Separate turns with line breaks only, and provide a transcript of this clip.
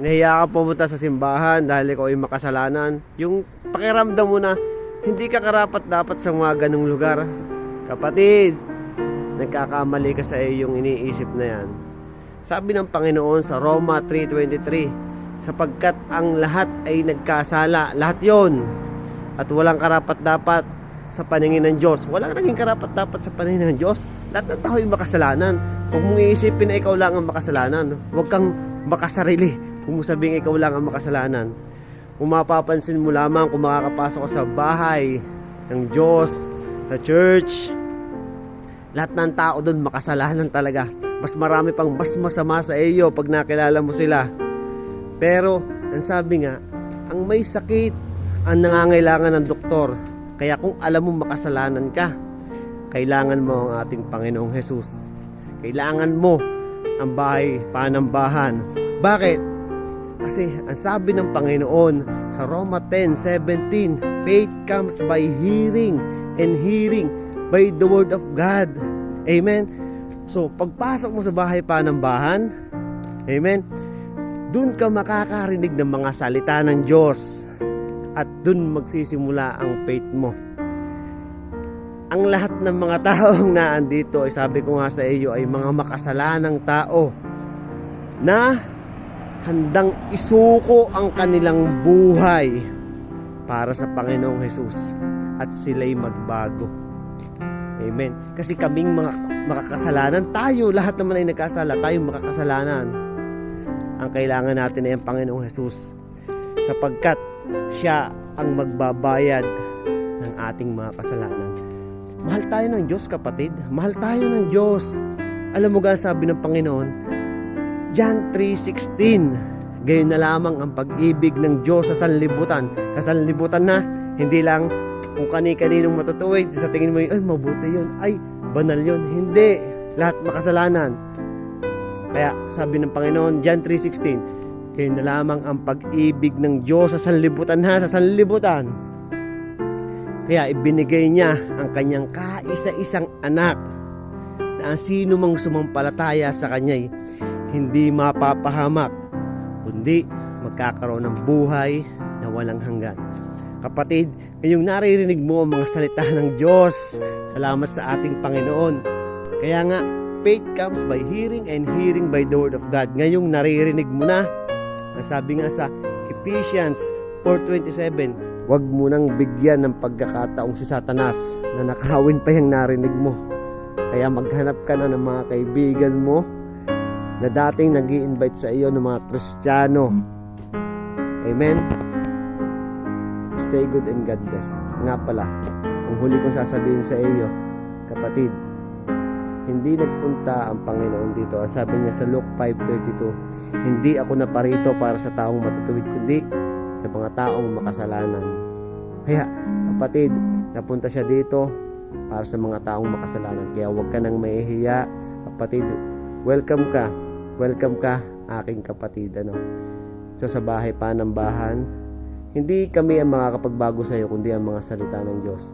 nahiya ka pumunta sa simbahan dahil ikaw ay makasalanan. Yung pakiramdam mo na hindi ka karapat dapat sa mga ganong lugar. Kapatid, nagkakamali ka sa iyong iniisip na yan. Sabi ng Panginoon sa Roma 3.23, sapagkat ang lahat ay nagkasala, lahat yon at walang karapat dapat sa paningin ng Diyos. Walang naging karapat dapat sa paningin ng Diyos. Lahat ng tao ay makasalanan. Huwag mong iisipin na ikaw lang ang makasalanan. Huwag kang makasarili. Mo sabihin ikaw lang ang makasalanan. Kung mapapansin mo lamang kung makakapasok ka sa bahay ng Diyos, sa church, lahat ng tao doon makasalanan talaga. Mas marami pang mas masama sa iyo pag nakilala mo sila. Pero, ang sabi nga, ang may sakit ang nangangailangan ng doktor. Kaya kung alam mo makasalanan ka, kailangan mo ang ating Panginoong Jesus. Kailangan mo ang bahay panambahan. Bakit? Kasi ang sabi ng Panginoon sa Roma 10:17, faith comes by hearing and hearing by the word of God. Amen. So, pagpasok mo sa bahay panambahan, amen, dun ka makakarinig ng mga salita ng Diyos at dun magsisimula ang faith mo. Ang lahat ng mga taong naandito ay sabi ko nga sa iyo ay mga makasalanang tao na handang isuko ang kanilang buhay para sa Panginoong Jesus at sila'y magbago. Amen. Kasi kaming mga makakasalanan, tayo, lahat naman ay nagkasala, tayo makakasalanan. Ang kailangan natin ay ang Panginoong Jesus sapagkat siya ang magbabayad ng ating mga kasalanan. Mahal tayo ng Diyos, kapatid. Mahal tayo ng Diyos. Alam mo ga sabi ng Panginoon, John 3.16 Gayon na lamang ang pag-ibig ng Diyos sa sanlibutan. Sa sanlibutan na, hindi lang kung kani-kaninong matutuwid, sa tingin mo yun, ay mabuti yun, ay banal yun. Hindi. Lahat makasalanan. Kaya sabi ng Panginoon, John 3.16, Gayon na lamang ang pag-ibig ng Diyos sa sanlibutan ha, sa sanlibutan. Kaya ibinigay niya ang kanyang kaisa-isang anak na ang sino mang sumampalataya sa kanya'y hindi mapapahamak, kundi magkakaroon ng buhay na walang hanggan. Kapatid, ngayong naririnig mo ang mga salita ng Diyos, salamat sa ating Panginoon. Kaya nga, faith comes by hearing and hearing by the word of God. Ngayong naririnig mo na, nasabi nga sa Ephesians 4.27, Huwag mo nang bigyan ng pagkakataong si Satanas na nakahawin pa yung narinig mo. Kaya maghanap ka na ng mga kaibigan mo na dating nag invite sa iyo ng mga Kristiyano. Amen? Stay good and God bless. Nga pala, ang huli kong sasabihin sa iyo, kapatid, hindi nagpunta ang Panginoon dito. Sabi niya sa Luke 5.32, Hindi ako naparito para sa taong matutuwid, kundi sa mga taong makasalanan. Kaya, kapatid, napunta siya dito para sa mga taong makasalanan. Kaya huwag ka nang mahihiya. Kapatid, welcome ka. Welcome ka, aking kapatid. Ano? So, sa bahay pa ng bahan, hindi kami ang makakapagbago sa iyo, kundi ang mga salita ng Diyos.